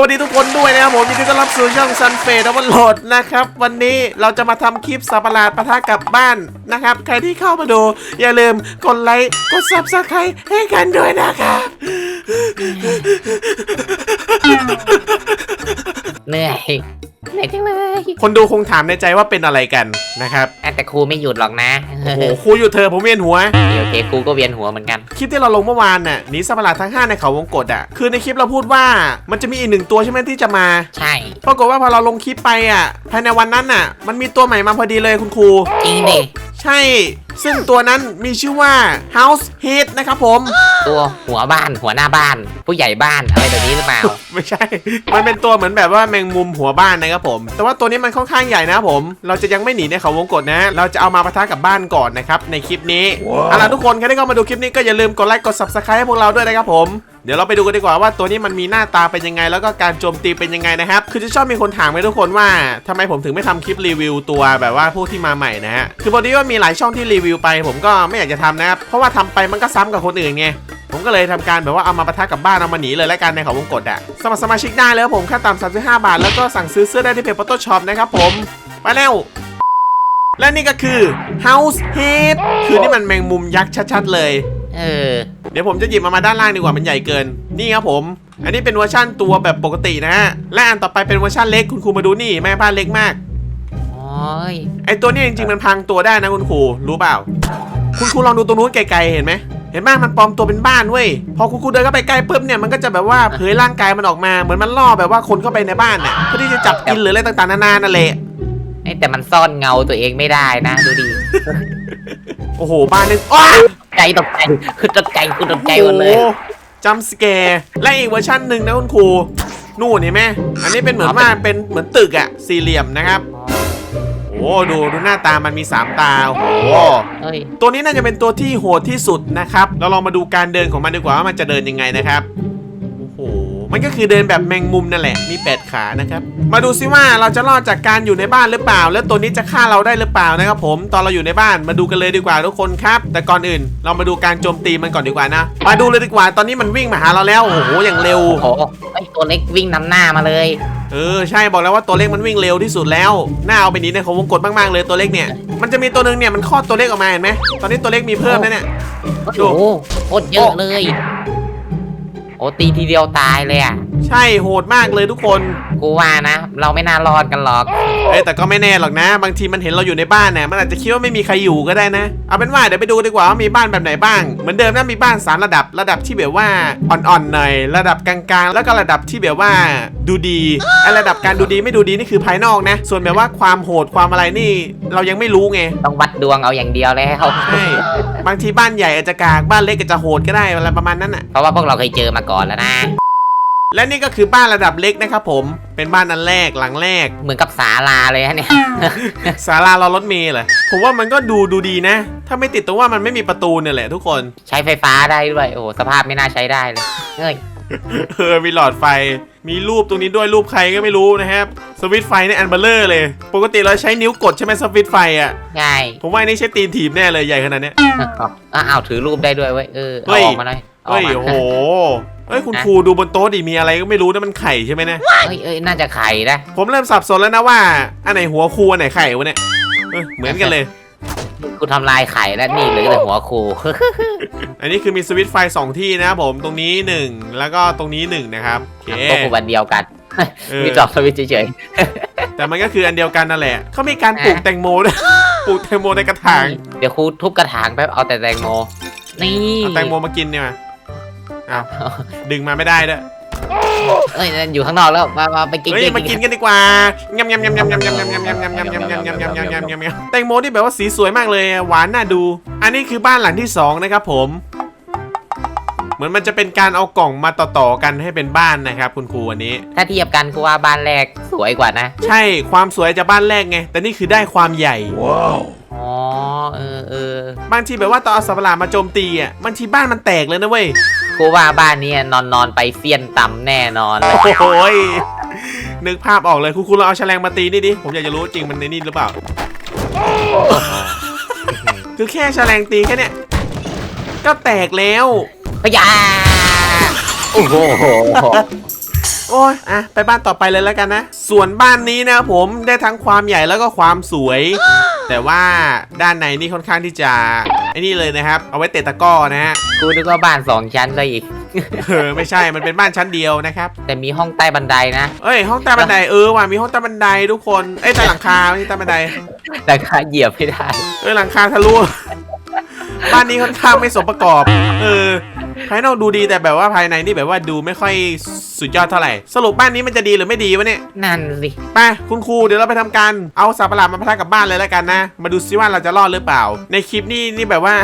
วัสดีทุกคนด้วยนะครับผมยินดีต้อนรับสู่ช่องซันเฟดดับเบิลโหลดนะครับ วันนี้เราจะมาทำคลิปสับประหลาดปะทะกับบ้านนะครับ ใครที่เข้ามาดู อย่าลืมกดไลค์กดซับสไครต์ให้กันด้วยนะครับเหนื่อยเหนื่อยจังเลยคนดูคงถามในใจว่าเป็นอะไรกันนะครับ แต่ครูไม่หยุดหรอกนะโอ้โหครูอยู่เธอะผมเวียนหัวเดี๋ยวเจครูก็เวียนหัวเหมือนกัน คลิปที่เราลงเมื่อวานน่ะหนีสัตว์ประหลาดทั้ง 5 ในเขาวงกฏอะ คือในคลิปเราพูดว่ามันจะมีอีกหนึ่งตัวใช่ไหมที่จะมา ใช่ ปรากฏว่าพอเราลงคลิปไปอะภายในวันนั้นน่ะ มันมีตัวใหม่มาพอดีเลยคุณครูจริงดิใช่ ซึ่งตัวนั้นมีชื่อว่า House Head นะครับผม ตัวหัวบ้านหัวหน้าบ้าน ผู้ใหญ่บ้านอะไรแบบนี้หรือเปล่า ไม่ใช่ มันเป็นตัวเหมือนแบบว่าแมงมุมหัวบ้านนะครับผม แต่ว่าตัวนี้มันค่อนข้างใหญ่นะครับผม เราจะยังไม่หนีในเขาวงกฏนะ เราจะเอามาปะทะกับบ้านก่อนนะครับในคลิปนี้เอาล่ะทุกคนใครที่เข้ามาดูคลิปนี้ก็อย่าลืมกดไลค์กด subscribe ให้พวกเราด้วยนะครับผมเดี๋ยวเราไปดูกันดีกว่าว่าตัวนี้มันมีหน้าตาเป็นยังไง แล้วก็การโจมตีเป็นยังไงนะครับ คือจะชอบมีคนถามไหมทุกคนว่าทำไมผมถึงไม่ทำคลิปรีวิวตัวแบบว่าพวกที่มาใหม่นะฮะ คือพอดีว่ามีหลายช่องที่รีวิวไป ผมก็ไม่อยากจะทำนะครับ เพราะว่าทำไปมันก็ซ้ำกับคนอื่นไงผมก็เลยทำการแบบว่าเอามาปะทะกับบ้านเอามาหนีเลยแล้วกันในเขาวงกฏอะสมัครสมาชิกได้เลยครับผมค่าต่ำ35บาท แล้วก็สั่งซื้อเสื้อได้ที่เพจ Photo Shop นะครับผมไปแล้วและนี่ก็คือ House Head คือนี่มันแมงมุมยักษ์ชัดๆเลย เออ เดี๋ยวผมจะหยิบมามาด้านล่างดีกว่ามันใหญ่เกิน นี่ครับผม อันนี้เป็นเวอร์ชั่นตัวแบบปกตินะฮะ และอันต่อไปเป็นเวอร์ชั่นเล็กคุณครูมาดูนี่แม่บ้านเล็กมาก โอ้ยไอตัวนี้จริงๆมันพังตัวได้นะคุณครูรู้เปล่า คุณครูลองดูตรงนู้นไกลๆเห็นไหมเห็นไหมมันปลอมตัวเป็นบ้านเว้ย พอคุณครูเดินเข้าไปใกล้ปุ๊บเนี่ยมันก็จะแบบว่าเผยร่างกายมันออกมาเหมือนมันล่อแบบว่าคนเข้าไปในบ้านน่ะเพื่อที่จะจับกินหรืออะไรต่างๆนานานั่นแหละเอ้ยแต่มันซ่อนเงาตัวเองไม่ได้นะดูดิ โอ้โหบ้านนึงอ้า ใจตกใจคือตกใจคือตกใจหมดเลยโอ้โหจัมสแกร์และอีกเวอร์ชันหนึ่งนะคุณครูนู่นเห็นไหมอันนี้เป็นเหมือนว่าเป็นเหมือนตึกอะสี่เหลี่ยมนะครับโอ้ดูดูหน้าตามันมีสามตาโอ้โหเอ้ยตัวนี้น่าจะเป็นตัวที่โหดที่สุดนะครับ เราลองมาดูการเดินของมันดีกว่าว่ามันจะเดินยังไงนะครับโอ้โห มันก็คือเดินแบบแมงมุมนั่นแหละ มีแปดขานะครับ มาดูซิว่าเราจะรอดจากการอยู่ในบ้านหรือเปล่า แล้วตัวนี้จะฆ่าเราได้หรือเปล่านะครับผม ตอนเราอยู่ในบ้านมาดูกันเลยดีกว่าทุกคนครับ แต่ก่อนอื่น เรามาดูการโจมตีมันก่อนดีกว่านะ มาดูเลยดีกว่า ตอนนี้มันวิ่งมาหาเราแล้ว โอ้โห อย่างเร็ว โอ้โหไอ้ตัวเล็กวิ่งนำหน้ามาเลย เออ ใช่ บอกแล้วว่าตัวเล็กมันวิ่งเร็วที่สุดแล้วน่าเอาไปหนีในของวงกฏมากๆเลยตัวเล็กเนี่ย มันจะมีตัวหนึ่งเนี่ยมันคลอดตัวเล็กออกมาเห็นไหมตอนนี้ตัวเล็กมีเพิ่มนะเนี่ยโอ้โหโคตรเยอะเลย โอ้ตีทีเดียวตายเลยอะ ใช่โหดมากเลยทุกคนกูว่านะ เราไม่น่ารอดกันหรอก เอ้ยแต่ก็ไม่แน่หรอกนะ บางทีมันเห็นเราอยู่ในบ้านเนี่ยมันอาจจะคิดว่าไม่มีใครอยู่ก็ได้นะ เอาเป็นว่าเดี๋ยวไปดูดีกว่าว่ามีบ้านแบบไหนบ้างเหมือนเดิมนะมีบ้านสามระดับระดับที่แบบว่าอ่อนๆหน่อย ระดับกลางๆ แล้วก็ระดับที่แบบว่าดูดีไอ้ระดับการดูดีไม่ดูดีนี่คือภายนอกนะ ส่วนแบบว่าความโหดความอะไรนี่ เรายังไม่รู้ไง ต้องวัดดวงเอาอย่างเดียวแล้ว ใช่บางทีบ้านใหญ่อาจจะกากบ้านเล็กอาจจะโหดก็ได้อะไรประมาณนั้นน่ะ เพราะว่าพวกเราเคยเจอมาก่อนแล้วนะ และนี่ก็คือบ้านระดับเล็กนะครับผม เป็นบ้านอันแรกหลังแรก เหมือนกับศาลาเลยฮะเนี่ย ศาลารอรถเมล์เหรอผมว่ามันก็ดูดูดีนะ ถ้าไม่ติดตรงว่ามันไม่มีประตูเนี่ยแหละทุกคน ใช้ไฟฟ้าได้ด้วย โอ้โหสภาพไม่น่าใช้ได้เลยเฮ้ย เออมีหลอดไฟ มีรูปตรงนี้ด้วยรูปใครก็ไม่รู้นะครับ สวิตช์ไฟเนี่ยอันเบลเลอร์เลย ปกติเราใช้นิ้วกดใช่ไหมสวิตช์ไฟอะใช่ผมว่าอันนี้ใช้ตีนถีบแน่เลยใหญ่ขนาดเนี้ย อ้าวอ้าวถือรูปได้ด้วยเว้ย เออเฮ้เอายออกมาหน่อยเอาเฮ้ยออกโอ้มาโห เฮ้ยคุณครูดูบนโต๊ะดิมีอะไรก็ไม่รู้นะมันไข่ใช่ไหมเนะเฮ้ยเอ้ยน่าจะไข่นะ ผมเริ่มสับสนแล้วนะว่า อันไหนหัวครูอันไหนไข่วะเนี่ยเออเหมือนกันเลย กูทำลายไข่แล้วนี่เหลือแต่หัวครู อันนี้คือมีสวิตช์ไฟสองที่นะครับผมตรงนี้หนึ่งแล้วก็ตรงนี้หนึ่งนะครับโอเคตัวกูวันเดียวกัน เออมีจอบสวิตช์เฉยแต่มันก็คืออันเดียวกันนั่นแหละเขามีการปลูกแตงโมด้วยปลูกแตงโมในกระถางๆเดี๋ยวครูทุบกระถางแป๊บเอาแต่แตงโม นี่เอาแตงโมมากินเนี่ยมา อ้าวดึงมาไม่ได้ด้วยเอ้ยนั่นอยู่ข้างนอกแล้วมามาไปกินเฮ้ยกินมากินกันดีกว่ายำยำยำยำยำยำยำยำยำยำยำยำยำยำยำยำยำยำยำแตงโมที่แบบว่าสีสวยมากเลยอะหวานน่าดู อันนี้คือบ้านหลังที่สองนะครับผม เหมือนมันจะเป็นการเอากล่องมาต่อๆกันให้เป็นบ้านนะครับ คุณครูวันนี้ ถ้าเทียบกันกูว่าบ้านแรกสวยกว่านะ ใช่ความสวยจะบ้านแรกไง แต่นี่คือได้ความใหญ่อ๋อเออเออ บางทีแบบว่าตอนเอาสัตว์ประหลาดมาโจมตีอะบางทีบ้านมันแตกเลยนะเว้ยกูว่าบ้านนี้นอนนอนไปเฟี้ยนตำแน่นอนเลยโอ้โหยนึกภาพออกเลยคุณครูเราเอาแฉลงมาตีนี่ดิผมอยากจะรู้จริงมันในนี่หรือเปล่า คือแค่แฉลงตีแค่เนี้ยก็แตกแล้ว พยาโอ้โหโอ้ยอะไปบ้านต่อไปเลยแล้วกันนะ ส่วนบ้านนี้นะครับผมได้ทั้งความใหญ่แล้วก็ความสวย แต่ว่าด้านในนี่ค่อนข้างที่จะไอ้นี่เลยนะครับ เอาไว้เตะตะกร้อนะฮะกูนึกว่าบ้านสองชั้นซะอีก เออไม่ใช่มันเป็นบ้านชั้นเดียวนะครับแต่มีห้องใต้บันไดนะเอ้ยห้องใต้บันไดเออว่ะมีห้องใต้บันไดทุกคนเอ้ยใต้หลังคาไม่ใช่ใต้บันไดแต่ค่าเหยียบไม่ได้ เออหลังคาทะลุบ้านนี้ค่อนข้างไม่สมประกอบ เออ ภายนอกดูดีแต่แบบว่าภายในนี่แบบว่าดูไม่ค่อยสุดยอดเท่าไหร่ สรุปบ้านนี้มันจะดีหรือไม่ดีวะเนี่ย นั่นสิ ไปคุณครูเดี๋ยวเราไปทำการเอาสัตว์ประหลาดมาพะทะกับบ้านเลยแล้วกันนะ มาดูซิว่าเราจะรอดหรือเปล่า ในคลิปนี้นี่แบบว่า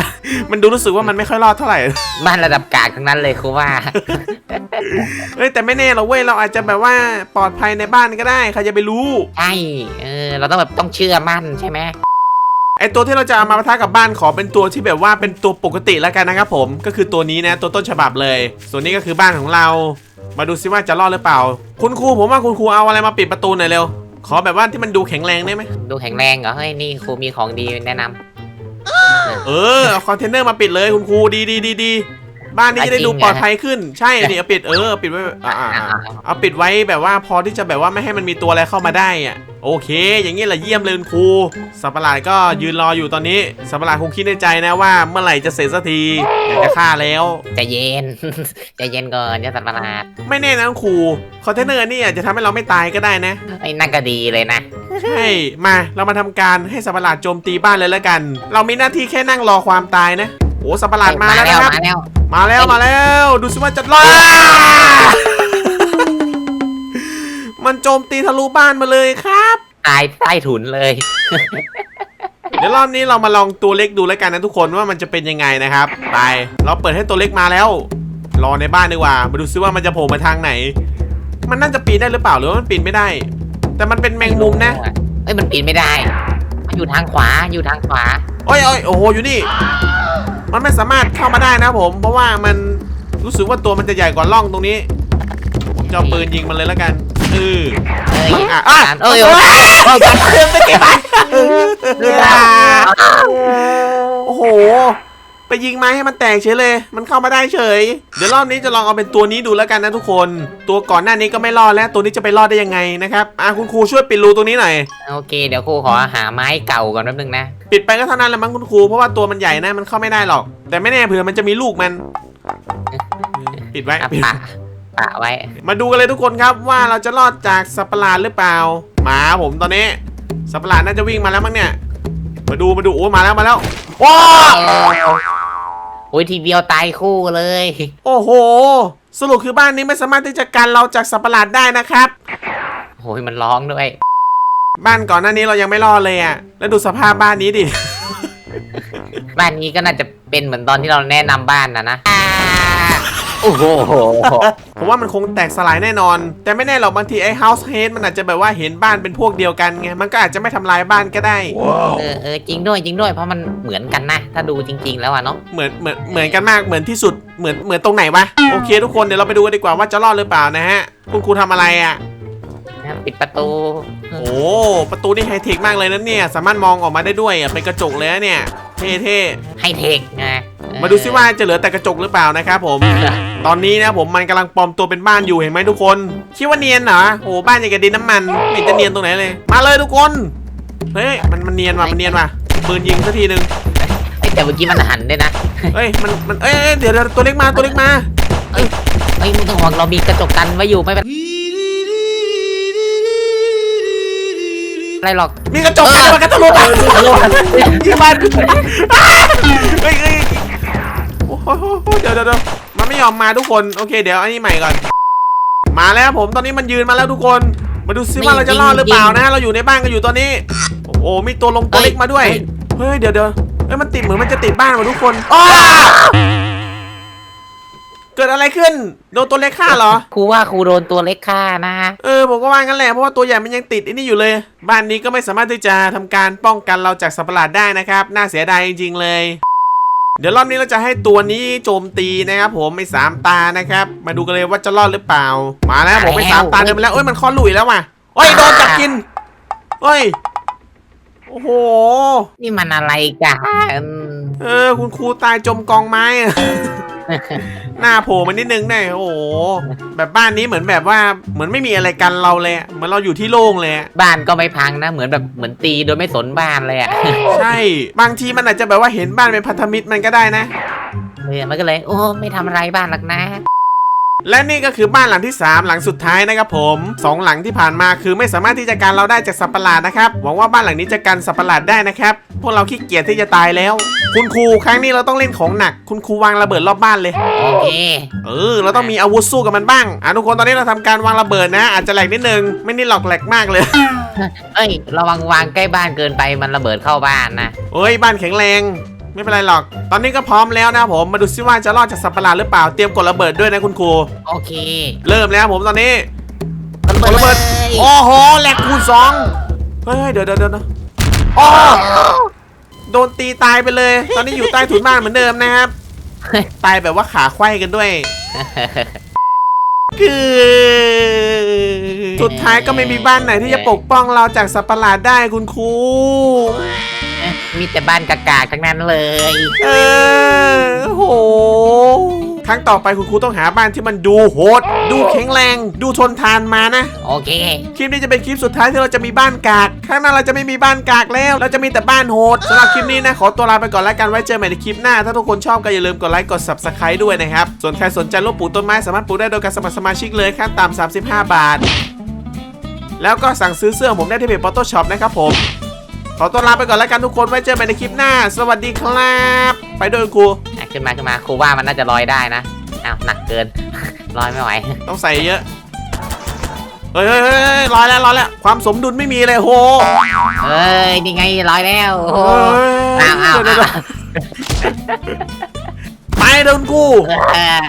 มันดูรู้สึกว่ามันไม่ค่อยรอดเท่าไหร่ บ้านระดับกากทั้งนั้นเลยครูว่า เอ้ยแต่ไม่แน่หรอกเว้ยเราอาจจะแบบว่าปลอดภัยในบ้านก็ได้ใครจะไปรู้ ใช่ เออ เราต้องแบบต้องเชื่อมั่นใช่ไหม อตัวที่เราจะเอามาปะทะกับบ้านขอเป็นตัวที่แบบว่าเป็นตัวปกติแล้วกันนะครับผม ก็คือตัวนี้นะตัวต้นฉบับเลย ส่วนนี้ก็คือบ้านของเรา มาดูซิว่าจะรอดหรือเปล่า คุณครูผมว่าคุณครูเอาอะไรมาปิดประตูหน่อยเร็ว ขอแบบว่าที่มันดูแข็งแรงได้ไหม ดูแข็งแรงเหรอเฮ้ยนี่ครูมีของดีแนะนำเออเอาคอนเทนเนอร์มาปิดเลยคุณครูดีดีดีดี บ้านนี้จะได้ดูปลอดภัยขึ้น ใช่ดิเอาปิดเออปิดไว้อ่าอ่าอ่าเอาปิดไว้แบบว่าพอที่จะแบบว่าไม่ให้มันมีตัวอะไรเข้ามาได้อะโอเค อย่างนี้แหละเยี่ยมเลยคุณครูสัตว์ประหลาดก็ยืนรออยู่ตอนนี้สัตว์ประหลาดคงคิดในใจนะว่าเมื่อไหร่จะเสร็จสักทีอยากจะฆ่าแล้วใจะเย็นใจะเย็นก่อนอย่าสัตว์ประหลาดไม่แน่นะคุณครูคอนเทนเนอร์นี่อาจจะทำให้เราไม่ตายก็ได้นะไอ้นั่นก็ดีเลยนะใช่มาเรามาทำการให้สัตว์ประหลาดโจมตีบ้านเลยแล้วกัน เรามีหน้าที่แค่นั่งรอความตายนะโอ้สัตว์ประหลาดมาแล้วนะครับ มาแล้วมาแล้วมาแล้วดูสิว่าจะรอดมันโจมตีทะลุบ้านมาเลยครับ ตายใต้ถุนเลย เดี๋ยวรอบนี้เรามาลองตัวเล็กดูแล้วกันนะทุกคนว่ามันจะเป็นยังไงนะครับ ไป เราเปิดให้ตัวเล็กมาแล้ว รอในบ้านดีกว่า มาดูซิว่ามันจะโผล่มาทางไหน มันน่าจะปีนได้หรือเปล่าหรือว่ามันปีนไม่ได้ แต่มันเป็นแมงมุมนะ เอ้ยมันปีนไม่ได้ มันอยู่ทางขวาอยู่ทางขวา โอ้ยโอ้ยโอ้โหอยู่นี่ มันไม่สามารถเข้ามาได้นะผม เพราะว่ามันรู้สึกว่าตัวมันจะใหญ่กว่าร่องตรงนี้ ผมจะเอาปืนยิงมันเลยแล้วกันเออเอ้ยอะอะเอ้ยโอ้โอ้ยยโอ้ยเริ่มตะเกียบไปโอ้โหไป ยิงไม้ให้มันแตกเฉยเลย มันเข้ามาได้เฉย เดี๋ยวรอบนี้จะลองเอาเป็นตัวนี้ดูแล้วกันนะทุกคน ตัวก่อนหน้านี้ก็ไม่รอดแล้วตัวนี้จะไปรอดได้ยังไงนะครับอะคุณครูช่วยปิดรูตรงนี้หน่อยโอเค เดี๋ยวครูขอหาไม้เก่าก่อนแป๊บนึงนะ ปิดไปก็เท่านั้นแหละมั้งคุณครูเพราะว่าตัวมันใหญ่นะมันเข้าไม่ได้หรอก แต่ไม่แน่เผื่อมันจะมีลูกมัน ปิดไว้อะปิดปะปะไว้ มาดูกันเลยทุกคนครับว่าเราจะรอดจากสัตว์ประหลาดหรือเปล่าหมาผมตอนนี้สัตว์ประหลาดน่าจะวิ่งมาแล้วมั้งเนี่ย มาดูมาดูโอ้มาแล้วมาแล้วว้าโอ้ยทีเดียวตายคู่เลย โอ้โห สรุปคือบ้านนี้ไม่สามารถที่จะกันเราจากสัตว์ประหลาดได้นะครับ โอ้ยมันร้องด้วย บ้านก่อนหน้านี้เรายังไม่รอดเลยอะแล้วดูสภาพบ้านนี้ดิ บ้านนี้ก็น่าจะเป็นเหมือนตอนที่เราแนะนำบ้านนะนะอ่า โอ้โห ผมว่ามันคงแตกสลายแน่นอน แต่ไม่แน่หรอกบางทีไอ้ House Head มันอาจจะแบบว่าเห็นบ้านเป็นพวกเดียวกันไง มันก็อาจจะไม่ทำลายบ้านก็ได้ เออเออจริงด้วยจริงด้วยเพราะมันเหมือนกันนะถ้าดูจริง ๆ แล้วอะเนาะเหมือนเหมือนเหมือนกันมาก เหมือนที่สุด เหมือนเหมือนตรงไหนวะ โอเคทุกคนเดี๋ยวเราไปดูกันดีกว่าว่าจะรอดหรือเปล่านะฮะ คุณครูทำอะไรอะปิดประตูโอ้ ประตูนี่ไฮเทคมากเลยนะเนี่ย สามารถมองออกมาได้ด้วยอะเป็นกระจกเลยนะเนี่ย เท่ให้เทคไงๆมาดูซิว่าจะเหลือแต่กระจกหรือเปล่านะครับผม ตอนนี้นะผมมันกำลังปลอมตัวเป็นบ้านอยู่เห็นไหมทุกคนคิดว่าเนียนเหรอโอ้บ้านอย่างกับดินน้ำมันไม่เห็นจะเนียนตรงไหนเลย มาเลยทุกคนเฮ้ยมันมันเนียนว่ะมันเนียนว่ะปืนยิงสักทีหนึ่งเอ้ยแต่เมื่อกี้มันหันด้วยนะเฮ้ยมันมันเอ้ยเอ้ยเดี๋ยวเดี๋ยวตัวเล็กมาตัวเล็กมา เอ้ยไม่ต้องห่วงเรามีกระจกกันไว้อยู่ไม่เป็นไร หรอก มีกระจกกันมันกระทะลุมายิงมันเฮ้ยเฮ้ยโอ้โหเดี๋ยวเดี๋ยวเดี๋ยวมันไม่ยอมมาทุกคนโอเค เดี๋ยวอันนี้ใหม่ก่อน มาแล้วผมตอนนี้มันยืนมาแล้วทุกคน มาดูซิว่าเราจะรอดหรือเปล่านะ เราอยู่ในบ้านกันอยู่ตอนนี้ โอ้โหมีตัวลงตัวเล็กมาด้วย เฮ้ยเดี๋ยวเดี๋ยวเฮ้ยมันติดเหมือนมันจะติดบ้านมาทุกคนอ้า เกิดอะไรขึ้น โดนตัวเล็กฆ่าเหรอ ครูว่าครูโดนตัวเล็กฆ่านะ เออผมก็ว่างั้นแหละเพราะว่าตัวใหญ่มันยังติดไอ้นี่อยู่เลย บ้านนี้ก็ไม่สามารถที่จะทำการป้องกันเราจากสัตว์ประหลาดได้นะครับ น่าเสียดายจริงๆเลย เดี๋ยวรอบนี้เราจะให้ตัวนี้โจมตีนะครับผมไม่สามตานะครับ มาดูกันเลยว่าจะรอดหรือเปล่า มาแล้วผมไม่สามตาเดินไปแล้วเอ้ยมันคอหลุยแล้วว่ะเอ้ยโดนจับกินเอ้ยโอ้โห นี่มันอะไรกัน เออคุณครูตายจมกองไม้อะ หน้าโผล่มานิดนึงได้โอ้โหแบบบ้านนี้เหมือนแบบว่าเหมือนไม่มีอะไรกันเราเลยอะเหมือนเราอยู่ที่โล่งเลยอะบ้านก็ไม่พังนะ เหมือนแบบเหมือนตีโดยไม่สนบ้านเลยอะ ใช่ บางทีมันอาจจะแบบว่าเห็นบ้านเป็นพันธมิตรมันก็ได้นะเลยมันก็เลย โอ้ไม่ทำอะไรบ้านหรอกนะ และนี่ก็คือบ้านหลังที่ 3 หลังสุดท้ายนะครับผมสองหลังที่ผ่านมาคือไม่สามารถที่จะการเราได้จากสัตว์ประหลาดนะครับ หวังว่าบ้านหลังนี้จะกันสัตว์ประหลาดได้นะครับ พวกเราขี้เกียจที่จะตายแล้ว คุณครูครั้งนี้เราต้องเล่นของหนัก คุณครูวางระเบิดรอบบ้านเลย โอเค เออ เราต้องมีอาวุธสู้กับมันบ้างอะทุกคนตอนนี้เราทำการวางระเบิดนะ อาจจะแหลกนิดนึง ไม่นี่หลอกแหลกมากเลย เอ้ยระวังวางใกล้บ้านเกินไปมันระเบิดเข้าบ้านนะ เอ้ยบ้านแข็งแรง ไม่เป็นไรหรอก ตอนนี้ก็พร้อมแล้วนะผม มาดูซิว่าจะรอดจากสัตว์ประหลาดหรือเปล่า เตรียมกดระเบิดด้วยนะคุณครู โอเคเริ่มแล้วผมตอนนี้ระเบิดระเบิดเลยโอ้โหแหลกคูณสองเฮ้ยเดี๋ยวเดี๋ยวเดี๋ยวนะโอ้โดนตีตายไปเลย ตอนนี้อยู่ใต้ถุนบ้านเหมือนเดิมนะครับ ตายแบบว่าขาไขว้กันด้วย คือสุดท้ายก็ไม่มีบ้านไหนที่จะปกป้องเราจากสัตว์ประหลาดได้คุณครู มีแต่บ้านกากาทั้งนั้นเลย เออโห ครั้งต่อไปคุณครูต้องหาบ้านที่มันดูโหด ดูแข็งแรง ดูทนทานมานะ โอเค คลิปนี้จะเป็นคลิปสุดท้ายที่เราจะมีบ้านกาก ข้างหน้าเราจะไม่มีบ้านกากแล้ว เราจะมีแต่บ้านโหดสำหรับคลิปนี้นะ ขอตัวลาไปก่อนแล้วกันไว้เจอใหม่ในคลิปหน้า ถ้าทุกคนชอบก็อย่าลืมกดไลค์ กด subscribe ด้วยนะครับ ส่วนใครสนใจร่วมปลูกต้นไม้สามารถปลูกได้โดยการสมัครสมาชิกเลยขั้นต่ำ35 บาท แล้วก็สั่งซื้อเสื้อผมได้ที่เพจ Photo Shop นะครับผม ขอตัวลาไปก่อนแล้วกันทุกคนไว้เจอใหม่ในคลิปหน้า สวัสดีครับ ไปด้วยครูอะขึ้นมาขึ้นมาครูว่ามันน่าจะลอยได้นะอ้าวหนักเกิน ลอยไม่ไหว ต้องใส่เยอะเฮ้ยเฮ้ยเฮ้ยเฮ้ยลอยแล้วลอยแล้วความสมดุลไม่มีเลยโหเอ้ยนี่ไงลอยแล้วโอ้โหเฮ้ยอ้าวอ้าวเดี๋ยวเดี๋ยวอ้าวเดี๋ยวไปโดนกู เออ